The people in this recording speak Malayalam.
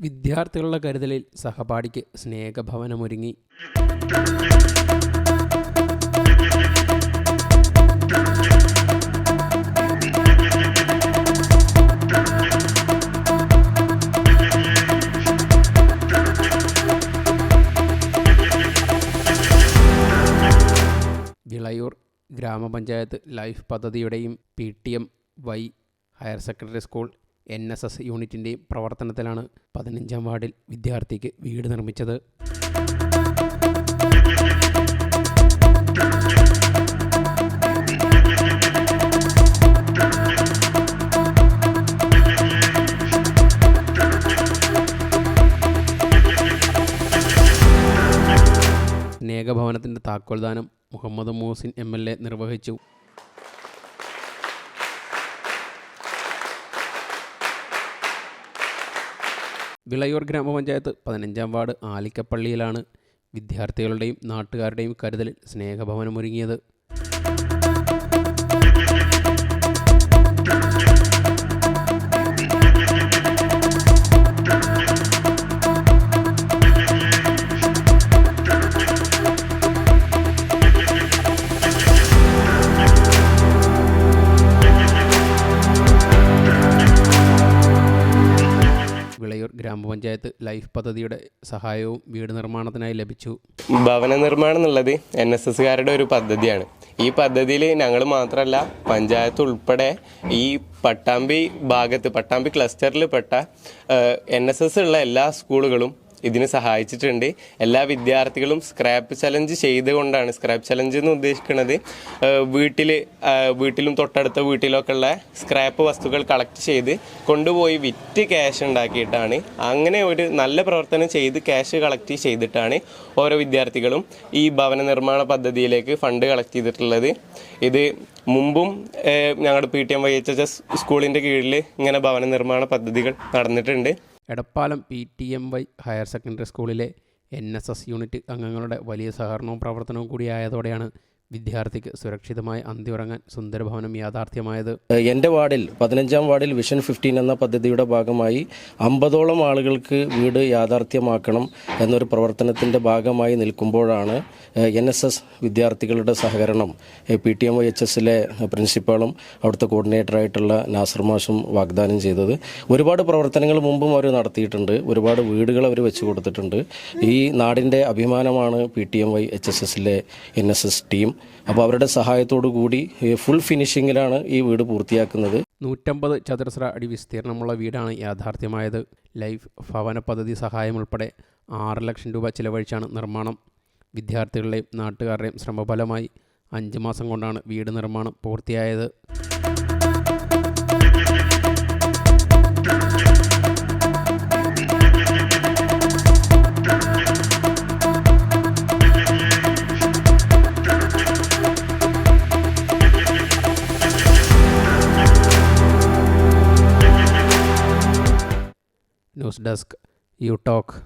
വിദ്യാർത്ഥികളുടെ കരുതലിൽ സഹപാഠിക്ക് സ്നേഹഭവനമൊരുങ്ങി. വിളയൂർ ഗ്രാമപഞ്ചായത്ത് life പദ്ധതിയുടെയും P T M Y higher secondary school N S S യൂണിറ്റിന്റെയും പ്രവർത്തനത്തിലാണ് പതിനഞ്ചാം വാർഡിൽ വിദ്യാർത്ഥിക്ക് വീട് നിർമ്മിച്ചത്. ഏകഭവനത്തിന്റെ താക്കോൽദാനം Muhammad Moosin M L A നിർവഹിച്ചു. വിളയൂർ ഗ്രാമപഞ്ചായത്ത് പതിനഞ്ചാം വാർഡ് ആലിക്കപ്പള്ളിയിലാണ് വിദ്യാർത്ഥികളുടെയും നാട്ടുകാരുടെയും കരുതലിൽ സ്നേഹഭവനമൊരുങ്ങിയത് ഗ്രാമപഞ്ചായത്ത് ലൈഫ് പദ്ധതിയുടെ സഹായവും വീട് നിർമ്മാണത്തിനായി ലഭിച്ചു. ഭവന നിർമ്മാണം എന്നുള്ളത് എൻ എസ് എസ്സുകാരുടെ ഒരു പദ്ധതിയാണ്. ഈ പദ്ധതിയിൽ ഞങ്ങൾ മാത്രമല്ല പഞ്ചായത്ത് ഉൾപ്പെടെ ഈ പട്ടാമ്പി ഭാഗത്ത് പട്ടാമ്പി ക്ലസ്റ്ററിൽ പെട്ട എൻ എസ് എസ് ഉള്ള എല്ലാ സ്കൂളുകളും ഇതിന് സഹായിച്ചിട്ടുണ്ട്. എല്ലാ വിദ്യാർത്ഥികളും സ്ക്രാപ്പ് ചലഞ്ച് ചെയ്തുകൊണ്ടാണ് സ്ക്രാപ്പ് ചലഞ്ച് എന്ന് ഉദ്ദേശിക്കുന്നത്. വീട്ടിൽ വീട്ടിലും തൊട്ടടുത്ത വീട്ടിലൊക്കെ ഉള്ള സ്ക്രാപ്പ് വസ്തുക്കൾ കളക്ട് ചെയ്ത് കൊണ്ടുപോയി വിറ്റ് ക്യാഷ് ഉണ്ടാക്കിയിട്ടാണ്. അങ്ങനെ ഒരു നല്ല പ്രവർത്തനം ചെയ്ത് ക്യാഷ് കളക്ട് ചെയ്തിട്ടാണ് ഓരോ വിദ്യാർത്ഥികളും ഈ ഭവന നിർമ്മാണ പദ്ധതിയിലേക്ക് ഫണ്ട് കളക്ട് ചെയ്തിട്ടുള്ളത്. ഇത് മുമ്പും ഞങ്ങളുടെ P T M Y H H S സ്കൂളിന്റെ കീഴിൽ ഇങ്ങനെ ഭവന നിർമ്മാണ പദ്ധതികൾ നടന്നിട്ടുണ്ട്. Edappalam P T M Y higher secondary സ്കൂളിലെ എൻ എസ് എസ് യൂണിറ്റ് അംഗങ്ങളുടെ വലിയ സഹകരണവും പ്രവർത്തനവും കൂടിയായതോടെയാണ് വിദ്യാർത്ഥിക്ക് സുരക്ഷിതമായി അന്തിയുറങ്ങാൻ സുന്ദരഭവനം യാഥാർത്ഥ്യമായത്. എന്റെ വാർഡിൽ പതിനഞ്ചാം വാർഡിൽ വിഷൻ ഫിഫ്റ്റീൻ എന്ന പദ്ധതിയുടെ ഭാഗമായി അമ്പതോളം ആളുകൾക്ക് വീട് യാഥാർത്ഥ്യമാക്കണം എന്നൊരു പ്രവർത്തനത്തിന്റെ ഭാഗമായി നിൽക്കുമ്പോഴാണ് എൻ എസ് എസ് വിദ്യാർത്ഥികളുടെ സഹകരണം P T M O H എസിലെ പ്രിൻസിപ്പാളും അവിടുത്തെ കോർഡിനേറ്ററായിട്ടുള്ള നാസർ മാഷും വാഗ്ദാനം ചെയ്തത്. ഒരുപാട് പ്രവർത്തനങ്ങൾ മുമ്പും അവർ നടത്തിയിട്ടുണ്ട്. ഒരുപാട് വീടുകൾ അവർ വെച്ചു കൊടുത്തിട്ടുണ്ട്. ഈ നാടിന്റെ അഭിമാനമാണ് P T M Y H S എസിലെ എൻ എസ് എസ് ടീം. അപ്പോൾ അവരുടെ സഹായത്തോടു കൂടി ഫുൾ ഫിനിഷിങ്ങിലാണ് ഈ വീട് പൂർത്തിയാക്കുന്നത്. നൂറ്റമ്പത് ചതുരശ്ര അടി വിസ്തീർണമുള്ള വീടാണ് യാഥാർത്ഥ്യമായത്. ലൈഫ് ഭവന പദ്ധതി സഹായം ഉൾപ്പെടെ ആറ് ലക്ഷം രൂപ ചിലവഴിച്ചാണ് നിർമ്മാണം. വിദ്യാർത്ഥികളുടെയും നാട്ടുകാരുടെയും ശ്രമഫലമായി അഞ്ച് മാസം കൊണ്ടാണ് വീട് നിർമ്മാണം പൂർത്തിയായത്. News Desk. You talk.